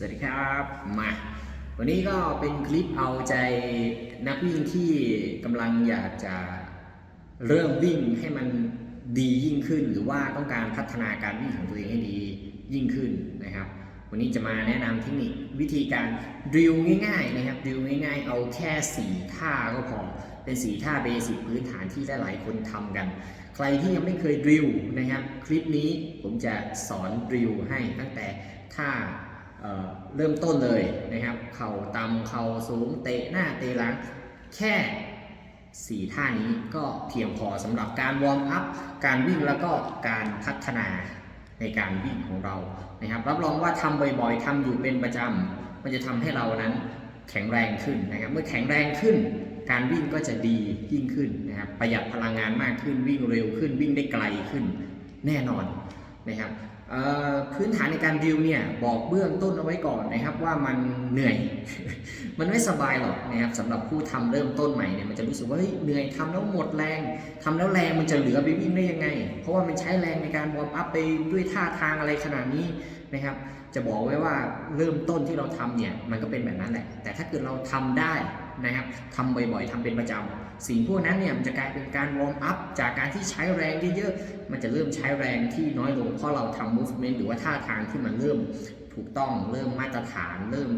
สวัสดีครับมาวันนี้ก็เป็นคลิปเอาใจนักวิ่งที่กำลังอยากจะเริ่มวิ่งให้มันดียิ่งขึ้น หรือว่าต้องการพัฒนาการวิ่งของตัวเองให้ดียิ่งขึ้นนะครับ วันนี้จะมาแนะนำเทคนิควิธีการดิวง่ายๆนะครับดิวง่ายๆ เอาแค่4ท่าก็พอเป็น4ท่าเบสิกพื้นฐานที่หลายๆคนทำกัน ใครที่ยังไม่เคยดริลนะครับ คลิปนี้ผมจะสอนดริลให้ตั้งแต่ท่า เเริ่มต้นเลยนะครับ เข่าต่ำเข่าสูงเตะหน้าเตะหลังแค่ 4 ท่านี้ก็เพียงพอสำหรับการวอร์มอัพ การวิ่งแล้วก็การพัฒนาในการวิ่งของเรานะครับ รับรองว่าทำบ่อยๆทำอยู่เป็นประจำมันจะทำให้เรานั้นแข็งแรงขึ้นนะครับ เมื่อแข็งแรงขึ้น การวิ่งก็จะดียิ่งขึ้นนะครับ ประหยัดพลังงานมากขึ้นวิ่งเร็วขึ้นวิ่งได้ไกลขึ้นแน่นอนนะครับ พื้นฐานในการดิวเนี่ยบอกเบื้องต้นเอาไว้ก่อนนะครับว่ามันเหนื่อย มันไม่สบายหรอกนะครับสำหรับผู้ทำเริ่มต้นใหม่เนี่ยมันจะรู้สึกว่าเฮ้ยเหนื่อยทำแล้วหมดแรงทำแล้วแรงมันจะเหลือไปวิ่งได้ยังไง เพราะว่ามันใช้แรงในการวอร์มอัพไปด้วยท่าทางอะไรขนาดนี้ นะครับ จะบอกไว้ว่าเริ่มต้นที่เราทำเนี่ยมันก็เป็นแบบนั้นแหละ แต่ถ้าเกิดเราทำได้นะครับทำบ่อยๆทำเป็นประจำสิ่งพวกนั้นเนี่ยมันจะกลายเป็นการวอร์มอัพจากการที่ใช้แรงเยอะๆ มันจะเริ่มใช้แรงที่น้อยลงเพราะเราทำ movement หรือว่าท่าทางที่มันเริ่มถูกต้อง เริ่มมาตรฐาน เริ่ม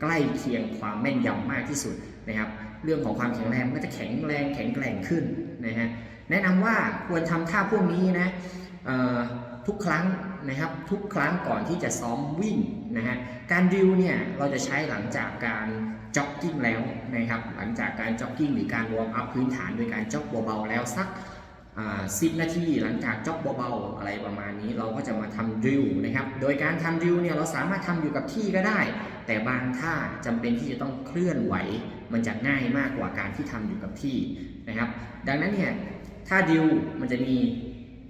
ใกล้เคียงความแม่นยำมากที่สุดนะครับ เรื่องของความแข็งแรงมันก็จะแข็งแรงแข็งแกร่งขึ้นนะฮะ แนะนำว่าควรทำท่าพวกนี้นะทุกครั้ง นะครับทุกครั้งก่อนที่จะซ้อมวิ่งนะฮะการดิวเนี่ยเราจะใช้หลังจากการจ็อกกิ้งแล้วนะครับหลังจากการจ็อกกิ้งหรือการวอร์มอัพพื้นฐานโดยการจ็อกเบาๆแล้วสักสิบนาทีหลังจากจ็อกเบาๆอะไรประมาณนี้เราก็จะมาทำดิวนะครับโดยการทำดิวเนี่ยเราสามารถทำอยู่กับที่ก็ได้ แต่บางท่าจำเป็นที่จะต้องเคลื่อนไหว มันจะง่ายมากกว่าการที่ทำอยู่กับที่นะครับดังนั้นเนี่ยท่าดิวมันจะมี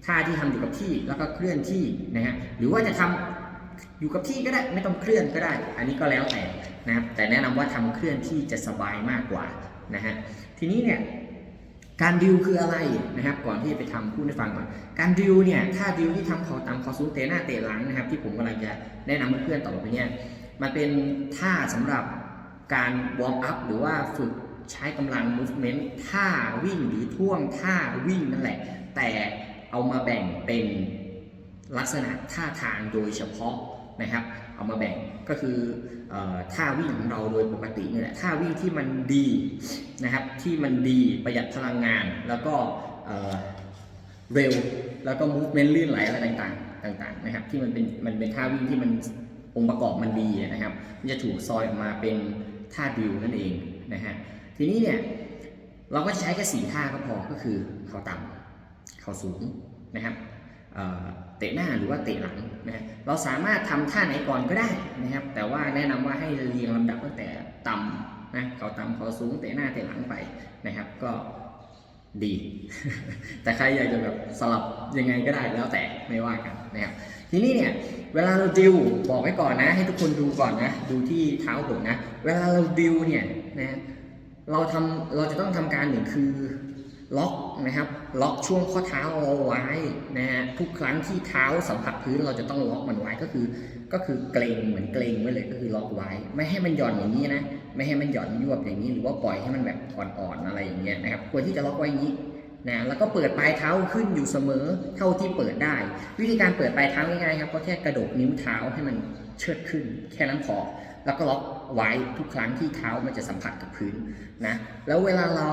ท่าที่ทำอยู่กับที่แล้วก็เคลื่อนที่นะฮะหรือว่าจะทำอยู่กับที่ก็ได้ไม่ต้องเคลื่อนก็ได้ อันนี้ก็แล้วแต่นะครับแต่แนะนำว่าทำเคลื่อนที่จะสบายมากกว่านะฮะทีนี้เนี่ยการดิวคืออะไรนะครับก่อนที่จะไปทำพูดให้ฟังก่อนการดิวเนี่ยท่าดิวที่ทำคอตามคอสูงเตะหน้าเตะหลังนะครับที่ผมกำลังจะแนะนำเพื่อนๆต่อไปเนี่ยมันเป็นท่าสำหรับการวอร์มอัพหรือว่าฝึกใช้กำลัง movement ท่าวิ่งหรือท่วงท่าวิ่งนั่นแหละ แต่ เอามาแบ่งเป็นลักษณะท่าทางโดยเฉพาะนะครับ เอามาแบ่งก็คืออท่าวิ่งของเราโดยปกตินี่แหละท่าวิ่งที่มันดีนะครับที่มันดีประหยัดพลังงาน แล้วก็เร็วแล้วก็ movement ลื่นไหลอะไรต่างๆต่างๆนะครับที่มันเป็นมันเป็นท่าวิ่งที่มันองค์ประกอบมันดีนะครับมันจะถูกซอยออกมาเป็นท่าดิวนั่นเองนะฮะทีนี้เนี่ยเราก็ใช้แค่สี่ท่าก็พอก็คือเข่าต่ำ ข่าสูงนะครับเตะหน้าหรือว่าเตะหลังนะเราสามารถทำท่าไหนก่อนก็ได้นะครับ แต่ว่าแนะนำว่าให้เรียงลำดับตั้งแต่ต่ำนะเข่าต่ำเข่าสูงเตะหน้าเตะหลังไปนะครับก็ดี แต่ใครอยากจะแบบสลับยังไงก็ได้แล้วแต่ไม่ว่ากันนะครับทีนี้เนี่ยเวลาเราดิวบอกไว้ก่อนนะ ให้ทุกคนดูก่อนนะดูที่เท้าผมนะ เวลาเราดิวเนี่ยนะเราทำเราจะต้องทำการหนึ่งคือ ล็อกนะครับล็อกช่วงข้อเท้าเราไว้นะฮะทุกครั้งที่เท้าสัมผัสพื้นเราจะต้องล็อกมันไว้ก็คือ ก็คือเกรงเหมือนเกรงไว้เลยก็คือล็อกไว้ ไม่ให้มันหย่อนอย่างนี้นะไม่ให้มันหย่อนยวบอย่างนี้ หรือว่าปล่อยให้มันแบบอ่อนๆอะไรอย่างเงี้ยนะครับควรที่จะล็อกไว้อย่างนี้นะแล้วก็เปิดปลายเท้าขึ้นอยู่เสมอเท่าที่เปิดได้ วิธีการเปิดปลายเท้าง่ายๆครับก็แค่กระโดดนิ้วเท้าให้มันเชิดขึ้น แค่นั้นพอแล้วก็ล็อกไว้ทุกครั้งที่เท้ามันจะสัมผัสกับพื้นนะแล้วเวลาเรา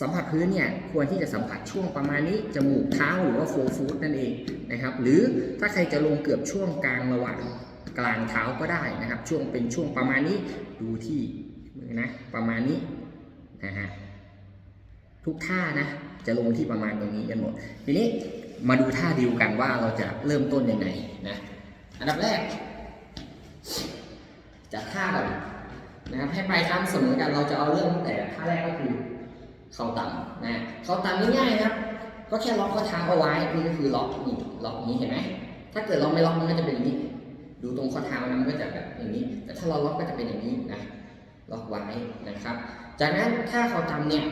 สัมผัสพื้นเนี่ยควรที่จะสัมผัสช่วงประมาณนี้จมูกเท้าหรือว่าโฟร์ฟูตนั่นเองนะครับ หรือถ้าใครจะลงเกือบช่วงกลางระหว่างกลางเท้าก็ได้นะครับ ช่วงเป็นช่วงประมาณนี้ดูที่มือนะประมาณนี้นะฮะทุกท่านะจะลงที่ประมาณตรงนี้กันหมด ทีนี้มาดูท่าดิวกันว่าเราจะเริ่มต้นยังไงนะอันดับแรกจากท่าก่อนนะครับให้ปลายเท้าเสมอกันเราจะเอาเริ่มแต่ท่าแรกก็คือ เข่าต่ำนะเข่าต่ำง่ายๆครับ ก็แค่ล็อกข้อเท้าเอาไว้นี่ก็คือล็อกนี่ล็อกอย่างนี้เห็นไหมถ้าเกิดเราไม่ล็อกมันก็จะเป็นอย่างนี้ ดูตรงข้อเท้านะมันก็จะแบบอย่างนี้ แต่ถ้าเราล็อกก็จะเป็นอย่างนี้นะล็อกไว้นะครับ จากนั้นถ้าเข่าต่ำเนี่ย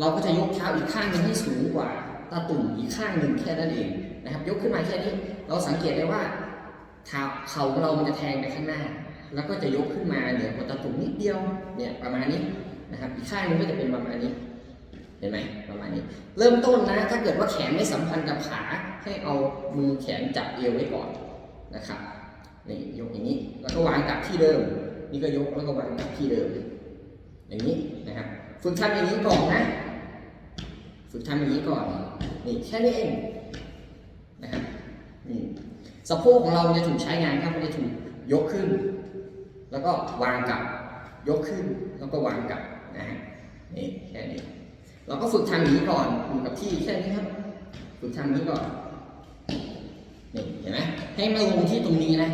เราก็จะยกเท้าอีกข้างหนึงให้สูงกว่าตาตุ่มอีกข้างหนึ่งแค่นั้นเองนะครับ ยกขึ้นมาแค่นี้ เราสังเกตได้ว่าเท้าเข่าของเรามันจะแทงไปข้างหน้า แล้วก็จะยกขึ้นมาเหนือกว่าตะตุ่มนิดเดียวเนี่ยประมาณนี้นะครับ อีกข้างนึงก็จะเป็นประมาณนี้ ห็นไหมประมาณนี้ เริ่มต้นนะ ถ้าเกิดว่าแขนไม่สัมพันธ์กับขา ให้เอามือแขนจับเอวไว้ก่อนนะครับนี่ยกอย่างนี้ แล้วก็วางกลับที่เดิม นี่ก็ยกแล้วก็วางกลับที่เดิม อย่างนี้นะครับ ฝึกทำอย่างนี้ก่อนนะ ฝึกทำอย่างนี้ก่อน นี่แค่นี้เองนะครับนี่สะโพกของเราจะถูกใช้งานครับมันจะถูกยกขึ้น แล้วก็วางกลับ ยกขึ้น แล้วก็วางกลับนะฮะนี่แค่นี้ เราก็ฝึกทำอย่างนี้ก่อนอยู่กับที่แค่นี้ครับ ฝึกทำอย่างนี้ก่อนนี่เห็นไหมให้มาลงที่ตรงนี้นะ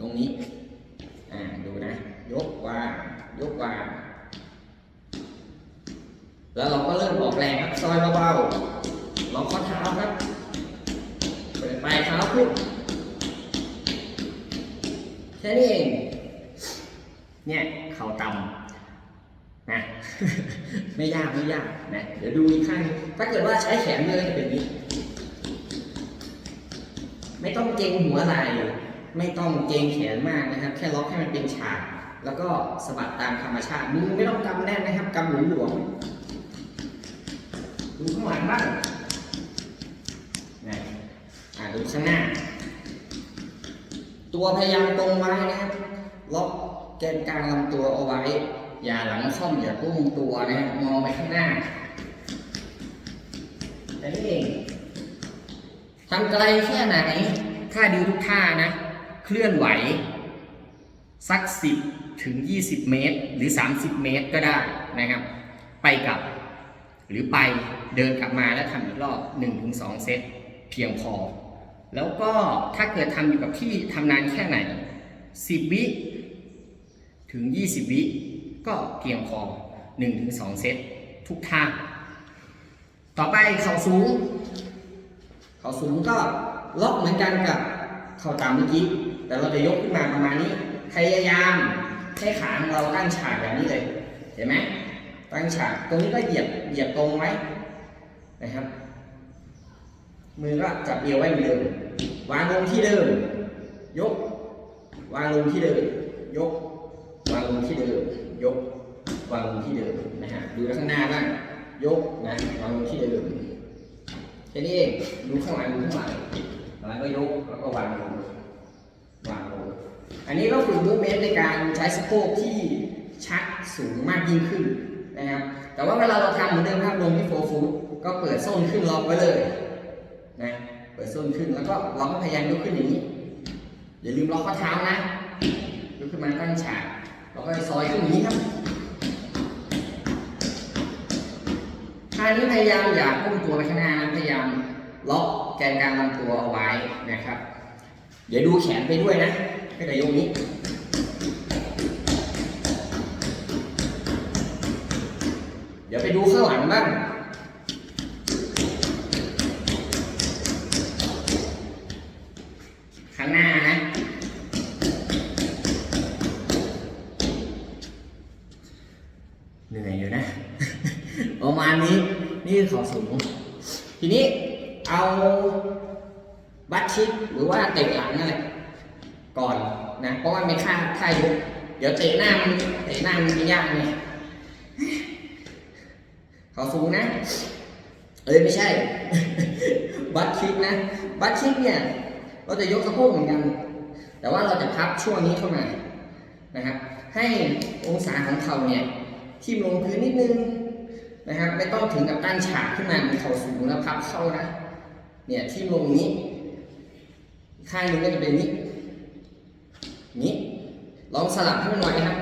ตรงนี้ อ่าดูนะ ยกวางยกวางแล้วเราก็เริ่มออกแรงครับซอยเบาๆลอกข้อเท้าครับเปิดปลายเท้าขึ้นแค่นี้เอง เนี่ย เข่าต่ำนะไม่ยากไม่ยากนะเดี๋ยวดูอีกข้างหนึ่งถ้าเกิดว่าใช้แขนเลยจะเป็นนี้ ไม่ต้องเกรงหัวไหล่ไม่ต้องเกรงแขนมากนะครับ แค่ล็อกให้มันเป็นฉาก แล้วก็สะบัดตามธรรมชาติมือไม่ต้องกำแน่นนะครับกำหลวมๆดูข้างหลังบ้างนะอ่าดูข้างหน้า ตัวพยายามตรงไว้นะครับ ล็อกแกนกลางลำตัวเอาไว้ อย่าหลังค่อมอย่าก้มตัวนะฮะมองไปข้างหน้าแต่นี่เองทำไกลแค่ไหนถ้าดูทุกท่านะ เคลื่อนไหว สัก 10 ถึง 20 เมตร หรือ 30 เมตรก็ได้นะครับ ไปกลับ หรือไปเดินกลับมาแล้วทำอีกรอบ 1-2 เซตเพียงพอ แล้วก็ถ้าเกิดทำอยู่กับที่ทำนานแค่ไหน 10 วิถึง 20 วิ ก็เพียงพอ 1-2 เซตทุกท่า ต่อไปเข่าสูง เข่าสูงก็ล็อกเหมือนกันกับเข่าต่ำเมื่อกี้ แต่เราจะยกขึ้นมาประมาณนี้ พยายามให้ขาของเราตั้งฉากแบบนี้เลย เห็นไหมตั้งฉากตรงนี้ก็เหยียบเหยียบตรงไว้นะครับ มือก็จับเอวไว้เหมือนเดิมวางลงที่เดิม ยก วางลงที่เดิม ยกางลงที่เดิม ยกวางลงที่เดิมนะฮะดูข้างหน้าบ้างยกนะวางลงที่เดิมแค่นี้เองดูข้างหลังดูข้างหลังแล้วก็ยกแล้วก็วางลงวางลงอันนี้เราฝึกมูฟเมนต์ในการใช้สะโพกที่ชักสูงมากยิ่งขึ้นนะครับแต่ว่าเวลาเราทำเหมือนเดิมครับลงที่โฟร์ฟูดก็เปิดส้นขึ้นล็อกไว้เลยนะเปิดส้นขึ้นแล้วก็เราก็พยายามยกขึ้นอย่างนี้อย่าลืมล็อกข้อเท้านะยกขึ้นมาตั้งฉาก เราก็ซอยขึ้นอย่างนี้ครับท่านี้พยายามอย่าพุ่งตัวไปข้างหน้านะพยายามล็อกแกนกลางลำตัวเอาไว้นะครับ เดี๋ยวดูแขนไปด้วยนะก็จะยกนี้เดี๋ยวไปดูข้างหลังบ้างหน้านะ เหนื่อยอยู่นะ ประมาณนี้ นี่คือเขาสูง ทีนี้เอาบัตชิกหรือว่าเตะหลังนั่นแหละก่อนนะ เพราะว่าไม่ค่าท่ายกเดี๋ยวเตะหน้ามันเตะหน้ามันยากไงเขาสูงนะ เอ้ยไม่ใช่ บัตชิกนะ บัตชิกเนี่ย เราจะยกสะโพกเหมือนกัน แต่ว่าเราจะพับช่วงนี้เข้ามานะครับ ให้องศาของเข่าเนี่ยทิ่มลงพื้นนิดนึง นะครับ ไม่ต้องถึงกับตั้งฉากขึ้นมาเหมือนเข่าสูงแล้วพับเข้านะ เนี่ยทิ่ลงนี้ ข้างนึงก็จะเป็นนี้ นี้ ลองสลับให้มันหน่อยครับ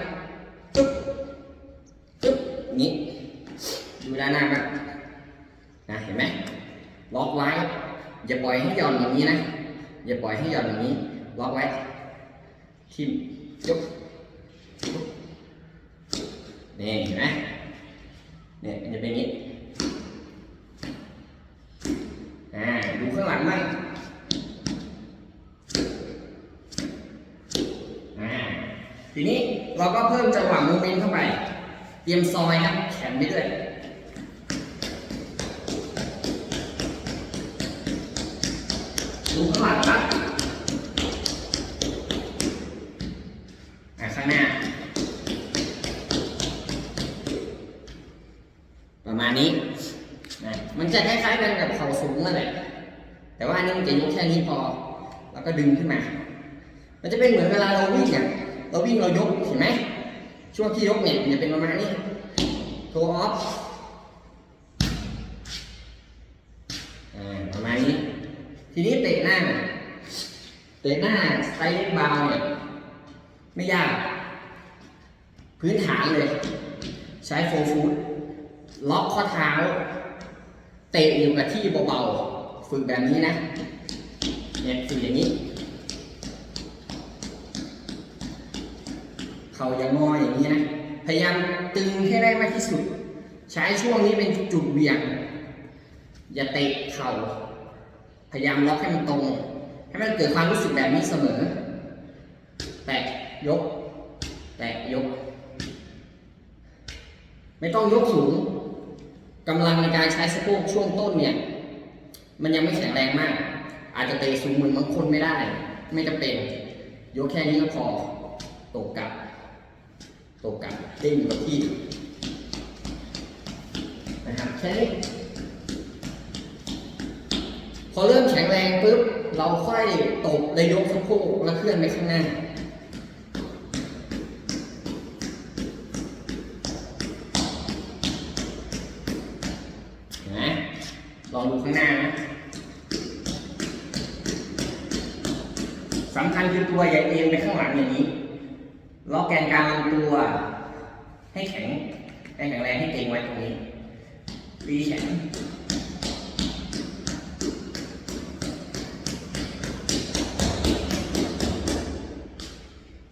ปึ๊บปึ๊บนี้ดูด้านหน้ากันนะเห็นไหมล็อกไว้อย่าปล่อยให้หย่อนอย่างนี้นะ อย่าปล่อยให้หย่อนอย่างนี้ ล็อกไว้ทิมยกนี่เห็นไหม เนี่ยมันจะเป็นอย่างนี้อ่าดูข้างหลังบ้างอ่าทีนี้เราก็เพิ่มจังหวะโมเมนต์เข้าไป เตรียมซอยครับแขนไปด้วย มันจะคล้ายๆกันกับเข่าสูงนั่นแหละแต่ว่านี่มันจะยกแค่นี้พอ แล้วก็ดึงขึ้นมา มันจะเป็นเหมือนเวลาเราวิ่งเนี่ยเราวิ่งเรายกเห็นไหมช่วงที่ยกเนี่ยจะเป็นประมาณนี้ตัวออฟประมาณนี้ ทีนี้เตะหน้า เตะหน้าสไตล์บาวเนี่ยไม่ยาก พื้นฐานเลย ใช้โฟร์ฟูดล็อกข้อเท้า เตะอยู่กับที่เบาๆ ฝึกแบบนี้นะ เนี่ยฝึกอย่างนี้ เขาอย่างงออย่างนี้นะ พยายามตึงให้ได้มากที่สุด ใช้ช่วงนี้เป็นจุดเหวี่ยง อย่าเตะเข่า พยายามล็อกให้มันตรง ให้มันเกิดความรู้สึกแบบนี้เสมอ แตะยก แตะยก ไม่ต้องยกสูง กำลังในการใช้สะโพกช่วงต้นเนี่ย มันยังไม่แข็งแรงมาก อาจจะเตะสูงเหมือนบางคนไม่ได้ ไม่จำเป็นยกแค่นี้ก็พอตกกลับตกกลับเด้งอยู่กับที่นะครับแค่นี้พอเริ่มแข็งแรงปุ๊บเราค่อยตบเลยยกสะโพกแล้วเคลื่อนไปข้างหน้า เห็นไหมล องดูข้างหน้านะสำคัญคือตัวอย่าเอ็นไปข้างหลังอย่างนี้ล็อกแกนกลางลำตัว ให้แข็งให้แข็งแรงให้เก่งไว้ตรงนี้ตีแขน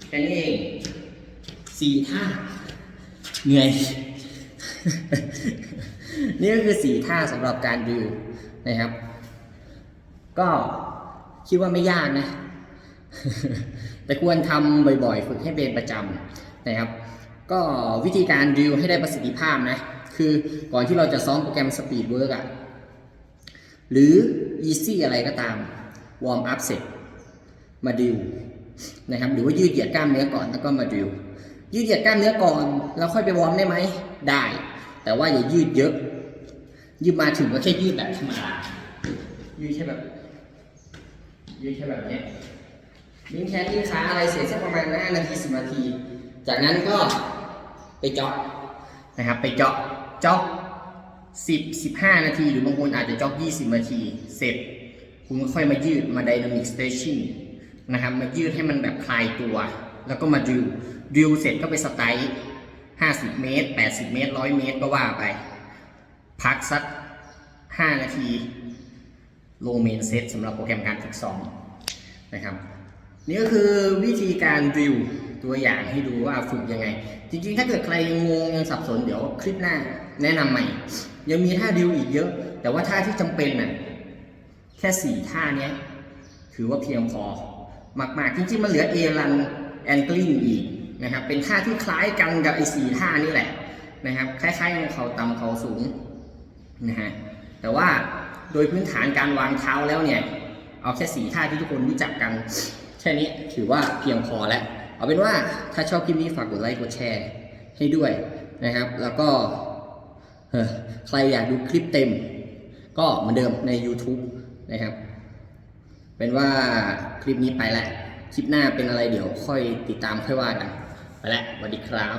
แค่นี้เองสี่ท่าเหนื่อย นี่ก็คือสี่ท่าสำหรับการดิวนะครับ ก็คิดว่าไม่ยากนะ แต่ควรทำบ่อยๆ ฝึกให้เป็นประจำนะครับ ก็วิธีการดิวให้ได้ประสิทธิภาพนะ คือก่อนที่เราจะซ้อมโปรแกรม Speed Work อะหรือ Easy อะไรก็ตามวอร์มอัพเสร็จมาดิวนะครับหรือว่ายืดเหยียดกล้ามเนื้อก่อนแล้วก็มาดิวยืดเหยียดกล้ามเนื้อก่อน แล้วค่อยไปวอร์มได้ไหมได้ แต่ว่าอย่ายืดเยอะ ยืดมาถึงก็แค่ยืดแบบธรรมดายืดแค่แบบยืดแค่แบบเนี้ยยืดแขนยืดขาอะไรเสร็จสักประมาณ5นาที10นาที จากนั้นก็ไปเจาะนะครับไปเจาะเจาะ10 15นาที หรือบางคนอาจจะเจาะ20นาที เสร็จ คุณก็ค่อยมายืดมา dynamic stretching นะครับ มายืดให้มันแบบคลายตัว แล้วก็มาดิวดิวเสร็จก็ไปสไตล์50เมตร80เมตร100เมตรก็ว่าไป พักสัก 5 นาที ลงเมนเซตสำหรับโปรแกรมการฝึกซ้อมนะครับนี่ก็คือวิธีการดิวตัวอย่างให้ดูว่าฝึกยังไง จริงๆ ถ้าเกิดใครยังงงยังสับสนเดี๋ยวคลิปหน้าแนะนำใหม่ ยังมีท่าดิวอีกเยอะ แต่ว่าท่าที่จำเป็นน่ะแค่สี่ท่านี้ถือว่าเพียงพอมากๆ จริงๆ มันเหลือเอรันแอนกลิงอีกนะครับเป็นท่าที่คล้ายกันกับไอ้สี่ท่านี่แหละนะครับคล้ายๆกับเขาต่ำเขาสูง นะฮะแต่ว่าโดยพื้นฐานการวางเท้าแล้วเนี่ย เอาแค่สี่ท่าที่ทุกคนรู้จักกัน แค่นี้ถือว่าเพียงพอแล้ว เอาเป็นว่าถ้าชอบคลิปนี้ฝากกดไลค์กดแชร์ให้ด้วยนะครับ แล้วก็เอ่อใครอยากดูคลิปเต็ม ก็เหมือนเดิมใน YouTube นะครับ เป็นว่าคลิปนี้ไปแล้วคลิปหน้าเป็นอะไรเดี๋ยวค่อยติดตามค่อยว่ากัน ไปแล้วสวัสดีครับ